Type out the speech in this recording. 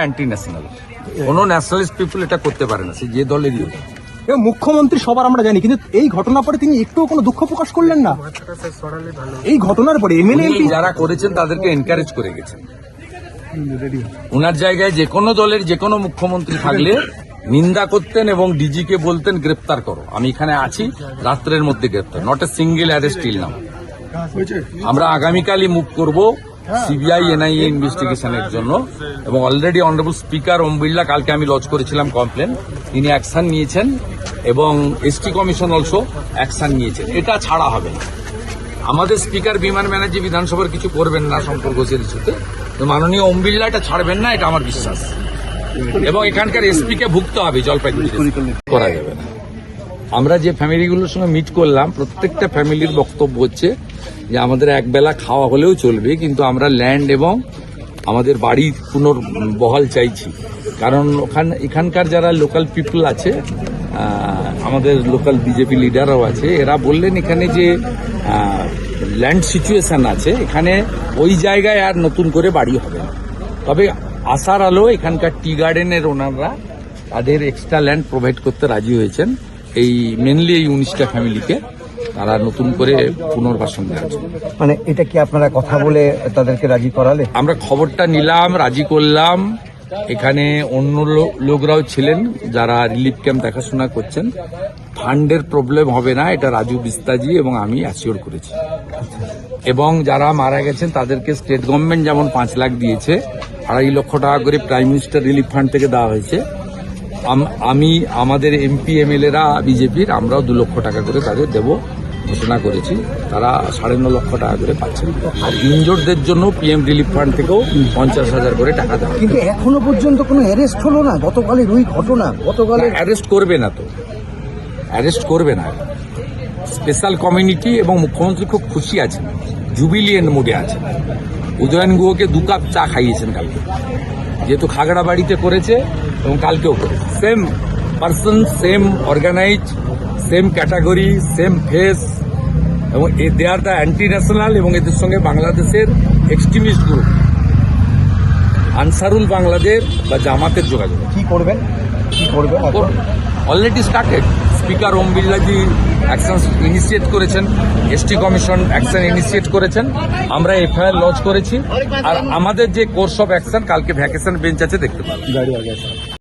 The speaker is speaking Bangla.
অ্যান্টি ন্যাশনাল কোনো ন্যাশনালিস্ট পিপল এটা করতে পারে না সে যে দলেরই। এবং মুখ্যমন্ত্রী সবার আমরা জানি কিন্তু এই ঘটনার পরে তিনি একটুও কোনো দুঃখ প্রকাশ করলেন না। এই ঘটনার পরে এমএলএ যারা করেছেন তাদেরকে এনকারেজ করে গেছেন। ওনার জায়গায় যে কোনো দলের যে কোনো মুখ্যমন্ত্রী থাকলে নিন্দা করতেন এবং ডিজিকে বলতেন গ্রেপ্তার করো। আমি এখানে আছি রাত্রের মধ্যে গ্রেপ্তার। Not a single arrest till নাম আমরা আগামীকালই মুভ করব। সিবিআই এনআইএ ইনভেস্টিগেশনের জন্য। এবং already honourable speaker Om Birla কালকে আমি লজ করেছিলাম কমপ্লেন তিনি অ্যাকশন নিয়েছেন এবং এসটি কমিশন অলসো অ্যাকশন নিয়েছেন। এটা ছাড়া হবে না। আমাদের স্পিকার বিমান ব্যানার্জি বিধানসভার কিছু করবেন না ঘোষের ইস্যুতে তো মাননীয় ওম বিড়লা এটা ছাড়বেন না এটা আমার বিশ্বাস। এবং এখানকার এসপি কে ভুগতে হবে জলপাইগুড়ি করা যাবে না। আমরা যে ফ্যামিলিগুলোর সঙ্গে মিট করলাম প্রত্যেকটা ফ্যামিলির বক্তব্য হচ্ছে যে আমাদের একবেলা খাওয়া হলেও চলবে, কিন্তু আমরা ল্যান্ড এবং আমাদের বাড়ি পুনর্বহাল চাইছি। কারণ ওখান, এখানকার যারা লোকাল পিপল আছে আমাদের লোকাল বিজেপি লিডারও আছে, এরা বললেন এখানে যে ল্যান্ড সিচুয়েশন আছে, এখানে ওই জায়গায় আর নতুন করে বাড়ি হবে না। তবে আসার আলো, এখানকার টি গার্ডেনের ওনাররা তাদের এক্সট্রা ল্যান্ড প্রোভাইড করতে রাজি হয়েছেন, এই মেনলি এই উনিশটা ফ্যামিলিকে তারা নতুন করে পুনর্বাসন দেওয়ার জন্য। মানে এটা কি আপনারা কথা বলে তাদেরকে রাজি করালে? আমরা খবরটা নিলাম রাজি করলাম। এখানে অন্য লোকরাও ছিলেন যারা রিলিফ ক্যাম্প দেখাশোনা করছেন। ফান্ডের প্রবলেম হবে না এটা রাজু বিস্তাজি এবং আমি অ্যাসিওর করেছি। এবং যারা মারা গেছেন তাদেরকে স্টেট গভর্নমেন্ট যেমন পাঁচ লাখ দিয়েছে আড়াই লক্ষ টাকা করে প্রাইম মিনিস্টার রিলিফ ফান্ড থেকে দেওয়া হয়েছে। আম- আমি আমাদের এমপি এমএলএরা বিজেপির আমরাও দু লক্ষ টাকা করে তাদের দেব। ঘোষণা করেছি তারা সাড়ে ন লক্ষ টাকা করে পাচ্ছেন। আর ইনজোরদের জন্য পিএম রিলিফ ফান্ড থেকেও পঞ্চাশ হাজার করে টাকা দেওয়া কিন্তু এখনও পর্যন্ত কোনো অ্যারেস্ট হলো না? গতকালের ওই ঘটনা গতকালের অ্যারেস্ট করবে না তো। অ্যারেস্ট করবে না। স্পেশাল কমিউনিটি এবং মুখ্যমন্ত্রী খুব খুশি আছেন জুবিলিয়েন্ট মোডে আছেন। উদয়ন গুহকে দু কাপ চা খাইয়েছেন কালকে। যেহেতু খাগড়া বাড়িতে করেছে এবং কালকেও করেছে। Same person same organise same category same face এবং they are the anti national এবং এদের সঙ্গে বাংলাদেশের এক্সট্রিমিস্ট গ্রুপ আনসারুল বাংলাদেশ বা জামাতের যোগাযোগ। কি করবেন? কি করবেন? Already started speaker Om Birlaji action initiate করেছেন। এসটি কমিশন অ্যাকশন ইনিশিয়েট করেছেন। আমরা এফআইআর লঞ্চ করেছি। আর আমাদের যে কোর্স অফ অ্যাকশন কালকে ভ্যাকেশন বেঞ্চ আছে দেখতে পাবো।